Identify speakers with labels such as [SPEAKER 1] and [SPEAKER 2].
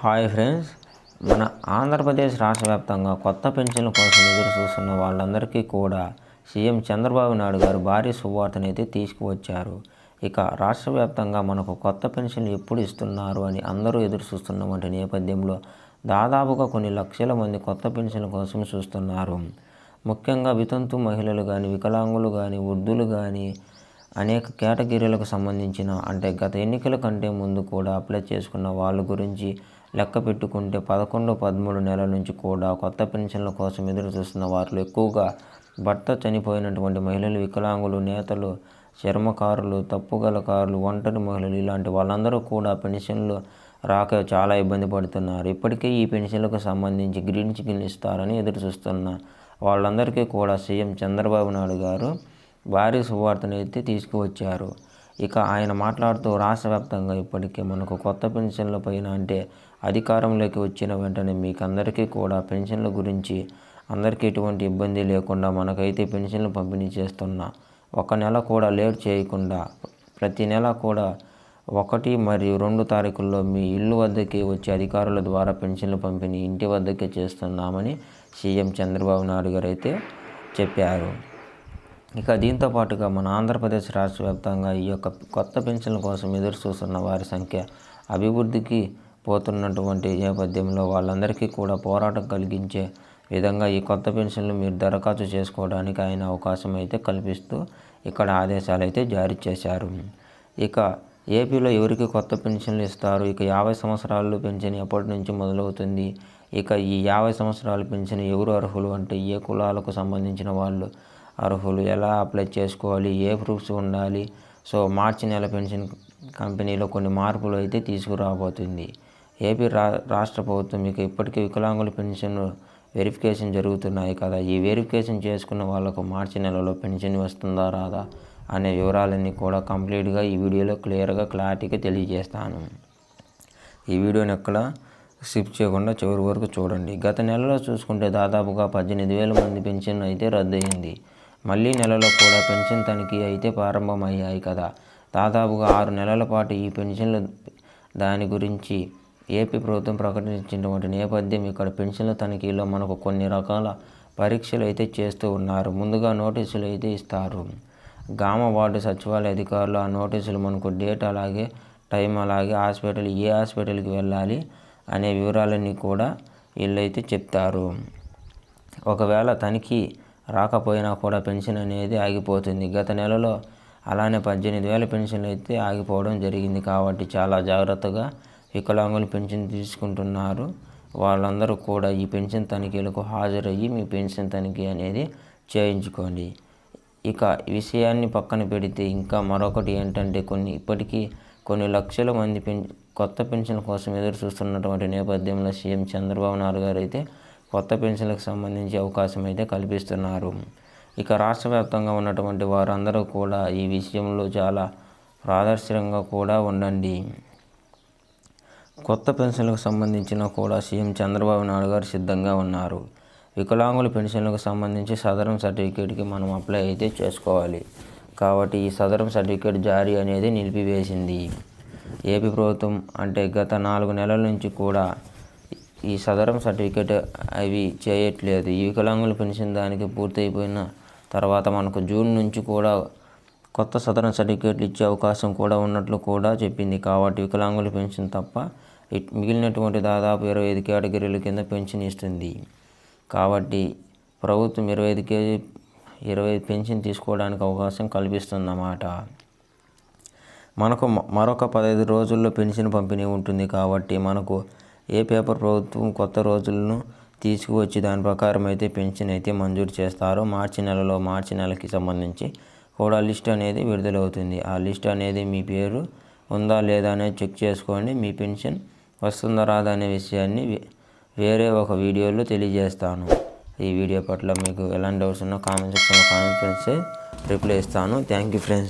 [SPEAKER 1] Hi friends మన ఆంధ్రప్రదేశ్ రాష్ట్ర వ్యాప్తంగా కొత్త పెన్షన్ల కోసం ఎదురు చూస్తున్న వాళ్ళందరికీ కూడా సీఎం చంద్రబాబు నాయుడు గారు భారీ శుభవార్తనైతే తీసుకువచ్చారు. ఇక రాష్ట్ర వ్యాప్తంగా మనకు కొత్త పెన్షన్లు ఎప్పుడు ఇస్తున్నారు అని అందరూ ఎదురు చూస్తున్నటువంటి నేపథ్యంలో దాదాపుగా కొన్ని లక్షల మంది కొత్త పెన్షన్ల కోసం చూస్తున్నారు. ముఖ్యంగా వితంతు మహిళలు కానీ వికలాంగులు కానీ వృద్ధులు కానీ అనేక కేటగిరీలకు సంబంధించిన అంటే గత ఎన్నికల కంటే ముందు కూడా అప్లై చేసుకున్న వాళ్ళ గురించి లెక్క పెట్టుకుంటే పదకొండు పదమూడు నెలల నుంచి కూడా కొత్త పెన్షన్ల కోసం ఎదురు చూస్తున్న వారిలో ఎక్కువగా భర్త చనిపోయినటువంటి మహిళలు వికలాంగులు నేతలు చర్మకారులు తప్పుగలకారులు ఒంటరి మహిళలు ఇలాంటి వాళ్ళందరూ కూడా పెన్షన్లు రాక చాలా ఇబ్బంది పడుతున్నారు. ఇప్పటికే ఈ పెన్షన్లకు సంబంధించి గ్రీన్ చికెన్ ఇస్తారని ఎదురు చూస్తున్న వాళ్ళందరికీ కూడా సీఎం చంద్రబాబు నాయుడు గారు భారీ శుభవార్తనైతే తీసుకువచ్చారు. ఇక ఆయన మాట్లాడుతూ రాష్ట్ర వ్యాప్తంగా ఇప్పటికే మనకు కొత్త పెన్షన్ల పైన అంటే అధికారంలోకి వచ్చిన వెంటనే మీకు అందరికీ కూడా పెన్షన్ల గురించి అందరికీ ఎటువంటి ఇబ్బంది లేకుండా మనకైతే పెన్షన్లు పంపిణీ చేస్తున్నా ఒక నెల కూడా లేట్ చేయకుండా ప్రతి నెల కూడా ఒకటి మరియు రెండు తారీఖుల్లో మీ ఇల్లు వద్దకే వచ్చే అధికారుల ద్వారా పెన్షన్లు పంపిణీ ఇంటి వద్దకే చేస్తున్నామని సీఎం చంద్రబాబు నాయుడు గారు అయితే చెప్పారు. ఇక దీంతో పాటుగా మన ఆంధ్రప్రదేశ్ రాష్ట్ర వ్యాప్తంగా ఈ యొక్క కొత్త పెన్షన్ల కోసం ఎదురు చూస్తున్న వారి సంఖ్య అభివృద్ధికి పోతున్నటువంటి నేపథ్యంలో వాళ్ళందరికీ కూడా పోరాటం కలిగించే విధంగా ఈ కొత్త పెన్షన్లు మీరు దరఖాస్తు చేసుకోవడానికి ఆయన అవకాశం అయితే కల్పిస్తూ ఇక్కడ ఆదేశాలు అయితే జారీ చేశారు. ఇక ఏపీలో ఎవరికి కొత్త పెన్షన్లు ఇస్తారు? ఇక యాభై సంవత్సరాలు పెన్షన్ ఎప్పటి నుంచి మొదలవుతుంది? ఇక ఈ యాభై సంవత్సరాల పెన్షన్ ఎవరు అర్హులు? అంటే ఏ కులాలకు సంబంధించిన వాళ్ళు? అర్హులు ఎలా అప్లై చేసుకోవాలి ఏ ప్రూఫ్స్ ఉండాలి. సో మార్చి నెల పెన్షన్ కంపెనీలో కొన్ని మార్పులు అయితే తీసుకురాబోతుంది. ఏపీ రా రాష్ట్ర ప్రభుత్వం ఇక ఇప్పటికీ వికలాంగుల పెన్షన్ వెరిఫికేషన్ జరుగుతున్నాయి కదా. ఈ వెరిఫికేషన్ చేసుకున్న వాళ్ళకు మార్చి నెలలో పెన్షన్ వస్తుందా రాదా అనే వివరాలన్నీ కూడా కంప్లీట్గా ఈ వీడియోలో క్లియర్గా క్లారిటీగా తెలియజేస్తాను. ఈ వీడియోని ఎక్కడ స్కిప్ చేయకుండా చివరి వరకు చూడండి. గత నెలలో చూసుకుంటే దాదాపుగా పద్దెనిమిది వేల మంది పెన్షన్ అయితే రద్దయింది. మళ్ళీ నెలలో కూడా పెన్షన్ తనిఖీ అయితే ప్రారంభమయ్యాయి కదా. దాదాపుగా ఆరు నెలల పాటు ఈ పెన్షన్లు దాని గురించి ఏపీ ప్రభుత్వం ప్రకటించినటువంటి నేపథ్యం ఇక్కడ పెన్షన్ల తనిఖీలో మనకు కొన్ని రకాల పరీక్షలు అయితే చేస్తూ ఉన్నారు. ముందుగా నోటీసులు అయితే ఇస్తారు. గ్రామ వార్డు సచివాలయ అధికారులు ఆ నోటీసులు మనకు డేట్ అలాగే టైం అలాగే హాస్పిటల్ ఏ హాస్పిటల్కి వెళ్ళాలి అనే వివరాలన్నీ కూడా వీళ్ళైతే చెప్తారు. ఒకవేళ తనిఖీ రాకపోయినా కూడా పెన్షన్ అనేది ఆగిపోతుంది. గత నెలలో అలానే పద్దెనిమిది వేల పెన్షన్లు అయితే ఆగిపోవడం జరిగింది కాబట్టి చాలా జాగ్రత్తగా వికలాంగులు పెన్షన్ తీసుకుంటున్నారు. వాళ్ళందరూ కూడా ఈ పెన్షన్ తనిఖీలకు హాజరయ్యి మీ పెన్షన్ తనిఖీ అనేది చేయించుకోండి. ఇక విషయాన్ని పక్కన పెడితే ఇంకా మరొకటి ఏంటంటే కొన్ని ఇప్పటికీ కొన్ని లక్షల మంది పెన్ కొత్త పెన్షన్ కోసం ఎదురు చూస్తున్నటువంటి నేపథ్యంలో సీఎం చంద్రబాబు నాయుడు గారు అయితే కొత్త పెన్షన్లకు సంబంధించి అవకాశం అయితే కల్పిస్తున్నారు. ఇక రాష్ట్ర వ్యాప్తంగా ఉన్నటువంటి వారందరూ కూడా ఈ విషయంలో చాలా ప్రాదర్శకంగా కూడా ఉండండి. కొత్త పెన్షన్లకు సంబంధించిన కూడా సీఎం చంద్రబాబు నాయుడు గారు సిద్ధంగా ఉన్నారు. వికలాంగుల పెన్షన్లకు సంబంధించి సదరం సర్టిఫికేట్కి మనం అప్లై అయితే చేసుకోవాలి. కాబట్టి ఈ సదరం సర్టిఫికేట్ జారీ అనేది నిలిపివేసింది. ఏపీ ప్రభుత్వం అంటే గత నాలుగు నెలల నుంచి కూడా ఈ సదరం సర్టిఫికేట్ అవి చేయట్లేదు. ఈ వికలాంగుల పెన్షన్ దానికి పూర్తయిపోయిన తర్వాత మనకు జూన్ నుంచి కూడా కొత్త సదరన్ సర్టిఫికేట్లు ఇచ్చే అవకాశం కూడా ఉన్నట్లు కూడా చెప్పింది. కాబట్టి వికలాంగుల పెన్షన్ తప్ప మిగిలినటువంటి దాదాపు ఇరవై ఐదు కేటగిరీల కింద పెన్షన్ ఇస్తుంది. కాబట్టి ప్రభుత్వం ఇరవై ఐదు కేజీ ఇరవై ఐదు పెన్షన్ తీసుకోవడానికి అవకాశం కల్పిస్తుందన్నమాట. మనకు మరొక పదహైదు రోజుల్లో పెన్షన్ పంపిణీ ఉంటుంది. కాబట్టి మనకు ఏ పేపర్ ప్రభుత్వం కొత్త రోజులను తీసుకువచ్చి దాని ప్రకారం అయితే పెన్షన్ అయితే మంజూరు చేస్తారో మార్చి నెలలో మార్చి నెలకి సంబంధించి కూడా లిస్ట్ అనేది విడుదలవుతుంది. ఆ లిస్ట్ అనేది మీ పేరు ఉందా లేదా అనేది చెక్ చేసుకోండి మీ పెన్షన్ వస్తుందా రాదా అనే విషయాన్ని వేరే ఒక వీడియోలో తెలియజేస్తాను. ఈ వీడియో పట్ల మీకు ఎలాంటి డౌట్స్ ఉన్నా కామెంట్ సెక్షన్లో కామెంట్ చేస్తే రిప్లై ఇస్తాను. Thank you friends.